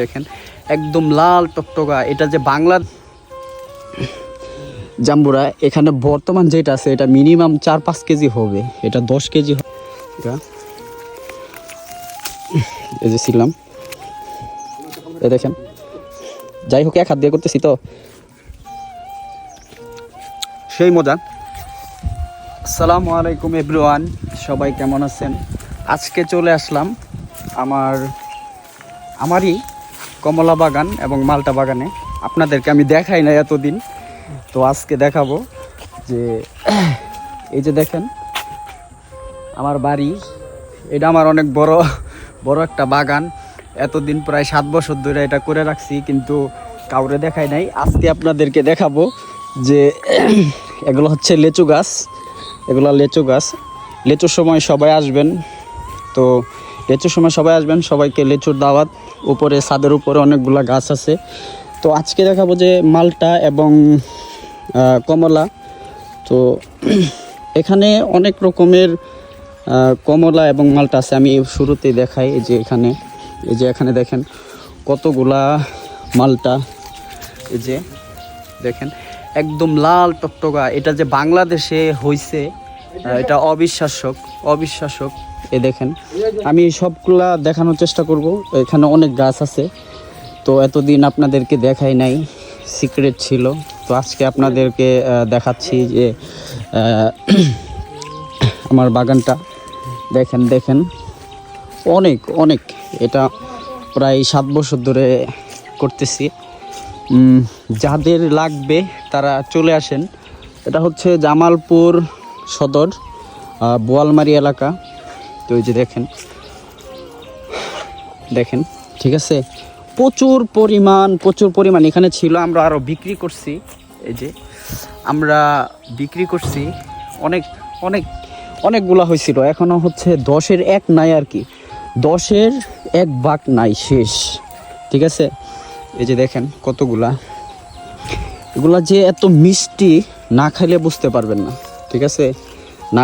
দেখেন, একদম লাল টকটকা। এটা যে বাংলার জাম্বুরা, এখানে বর্তমান যেটা আছে, এটা মিনিমাম চার পাঁচ কেজি হবে। এটা দশ কেজি এই যে ছিলাম। এই দেখেন। যাই হোক, এক হাত দিয়ে করতেছি তো। সেই মজা। আসসালামু আলাইকুম, এভরিওয়ান। সবাই কেমন আছেন? আজকে চলে আসলাম আমার, আমারই কমলা বাগান এবং মালটা বাগানে। আপনাদেরকে আমি দেখাই না এতদিন। তো আজকে দেখাবো যে, এই যে দেখেন, আমার বাড়ি, এটা আমার অনেক বড় বড় একটা বাগান। এতদিন প্রায় সাত বছর ধরে এটা করে রাখছি, কিন্তু কাউরে দেখাই নাই। আজকে আপনাদেরকে দেখাবো যে, এগুলো হচ্ছে লেচু গাছ। এগুলো লেচু গাছ। লেচুর সময় সবাই আসবেন। তো লেচুর সময় সবাই আসবেন, সবাইকে লেচুর দাওয়াত। উপরে, ছাদের উপরে অনেকগুলা গাছ আছে। তো আজকে দেখাবো যে মালটা এবং কমলা। তো এখানে অনেক রকমের কমলা এবং মালটা আছে। আমি শুরুতেই দেখাই এই যে এখানে। এই যে এখানে দেখেন কতগুলা মালটা। এই যে দেখেন, একদম লাল টকটকা। এটা যে বাংলাদেশে হইছে এটা অবিশ্বাস্যক। অবিশ্বাস্যক এ দেখেন, আমি সবগুলা দেখানোর চেষ্টা করব। এখানে অনেক গাছ আছে। তো এতদিন আপনাদেরকে দেখাই নাই, সিক্রেট ছিল। তো আজকে আপনাদেরকে দেখাচ্ছি যে আমার বাগানটা। দেখেন দেখেন। অনেক অনেক। এটা প্রায় সাত বছর ধরে করতেছি। যাদের লাগবে তারা চলে আসেন। এটা হচ্ছে জামালপুর সদর। বোয়ালমারি এলাকা। তো ওই যে দেখেন। দেখেন, ঠিক আছে? প্রচুর পরিমাণ প্রচুর পরিমাণ এখানে ছিল, আমরা আরও বিক্রি করছি। এই যে, আমরা বিক্রি করছি অনেক অনেক, অনেকগুলা হয়েছিল। এখনও হচ্ছে দশের এক নাই আর কি। দশের এক ভাগ নাই, শেষ। ঠিক আছে? এই যে দেখেন কতগুলা। এগুলা যে এত মিষ্টি না খাইলে বুঝতে পারবেন না। ঠিক আছে?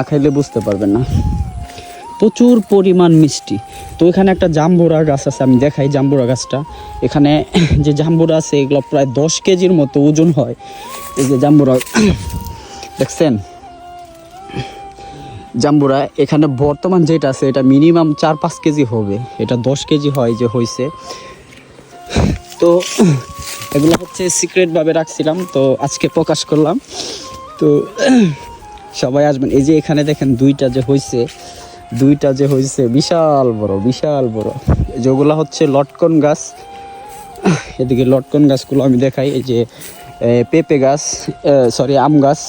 খাইলে বুঝতে পারবেন না। প্রচুর পরিমাণ মিষ্টি। তো এখানে একটা জাম্বুরা গাছ আছে, আমি দেখাই জাম্বুরা গাছটা। এখানে যে জাম্বুরা আছে, এগুলো প্রায় দশ কেজির মতো ওজন হয়। এই যে জাম্বুরা, দেখছেন? জাম্বুরা, এখানে বর্তমান যেটা আছে, এটা মিনিমাম চার পাঁচ কেজি হবে। এটা দশ কেজি হয় যে হয়েছে তো এগুলো হচ্ছে সিক্রেটভাবে রাখছিলাম। তো আজকে প্রকাশ করলাম। তো সবাই আসবেন। এই যে এখানে দেখেন দুইটা যে হয়েছে দুইটা যে হয়েছে বিশাল বড় বিশাল বড়। যেগুলো হচ্ছে লটকন গাছ। এদিকে লটকন গাছগুলো আমি দেখাই, এই যে পেঁপে গাছ সরি আম গাছ।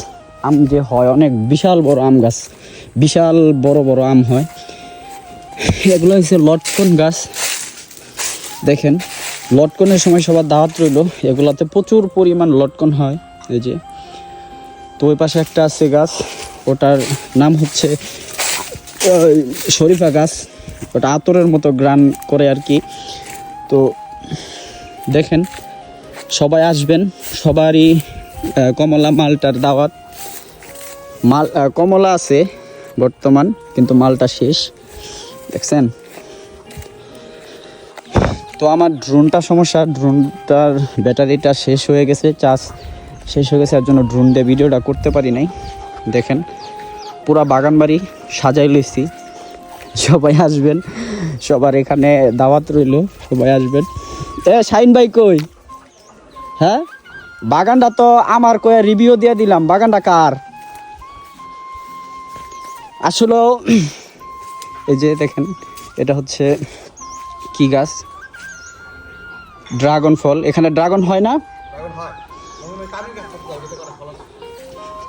আম যে হয় অনেক বিশাল বড় আম গাছ, বিশাল বড় বড় আম হয়। এগুলো হচ্ছে লটকন গাছ। দেখেন, লটকনের সময় সবার দাওয়াত রইল, এগুলাতে প্রচুর পরিমাণ লটকন হয়। এই যে তো ওই পাশে একটা আছে গাছ, ওটার নাম হচ্ছে শরীফা গাছ। ওটা আতরের মতো গ্রান করে আর কি। তো দেখেন, সবাই আসবেন, সবারই কমলা মালটার দাওয়াত। মাল কমলা আছে বর্তমান, কিন্তু মালটা শেষ। দেখছেন? তো আমার ড্রোনটা সমস্যা ড্রোনটার ব্যাটারিটা শেষ হয়ে গেছে, চার্জ শেষ হয়ে গেছে, এর জন্য ড্রোন দিয়ে ভিডিওটা করতে পারি নাই। দেখেন, পুরা বাগান বাড়ি সাজাই লইছি। সবাই আসবেন, সবার এখানে দাওয়াত রইল, সবাই আসবেন। এ শাইন ভাই কই? হ্যাঁ? বাগানটা তো আমার কয়ে রিভিউ দিয়ে দিলাম। বাগানটা কার? আসলে, এই যে দেখেন, এটা হচ্ছে কি গাছ? ড্রাগন ফল। এখানে ড্রাগন হয় না?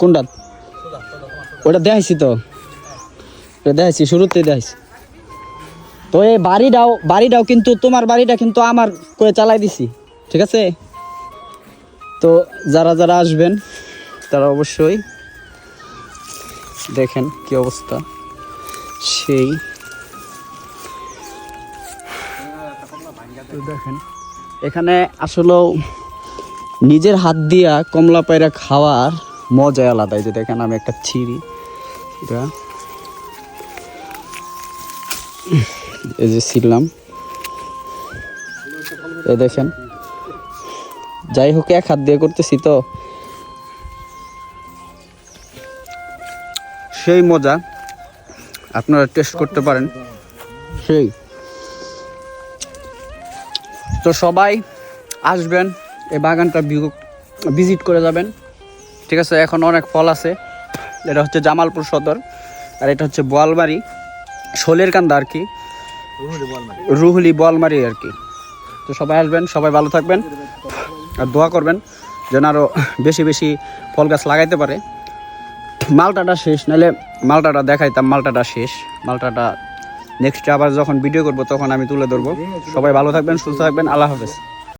কোনটা ওটা দেখাইছি তো। ওটা দেখাইছি শুরুতে দেখাইছি। তো এই বাড়িটাও বাড়িটাও কিন্তু, তোমার বাড়িটা কিন্তু আমার করে চালাই দিছি, ঠিক আছে? তো যারা যারা আসবেন, তারা অবশ্যই দেখেন কি অবস্থা। সেই দেখেন, এখানে আসলেও নিজের হাত দিয়া কমলা পায়রা খাওয়ার মজাই আলাদা। যে দেখেন আমি একটা ছিঁড়ি। এটা। এই যে ছিলাম এ দেখেন। যাই হোক, এক হাত দিয়ে করতেছি তো। সেই মজা আপনারা টেস্ট করতে পারেন। সেই। তো সবাই আসবেন। এই বাগানটা ভিজিট করে যাবেন। ঠিক আছে এখন অনেক ফল আছে। এটা হচ্ছে জামালপুর সদর আর এটা হচ্ছে বোয়ালমারি শোলের কান্দা আর কি। রুহুলি বোয়ালমারি। আর কি। তো সবাই আসবেন সবাই ভালো থাকবেন আর দোয়া করবেন যেন আরও বেশি বেশি ফল গাছ লাগাইতে পারে। মালটাটা শেষ নাহলে মালটাটা দেখাইতাম মালটাটা শেষ। মালটাটা নেক্সট আবার যখন ভিডিও করব তখন আমি তুলে ধরবো। সবাই ভালো থাকবেন সুস্থ থাকবেন আল্লাহ হাফেজ।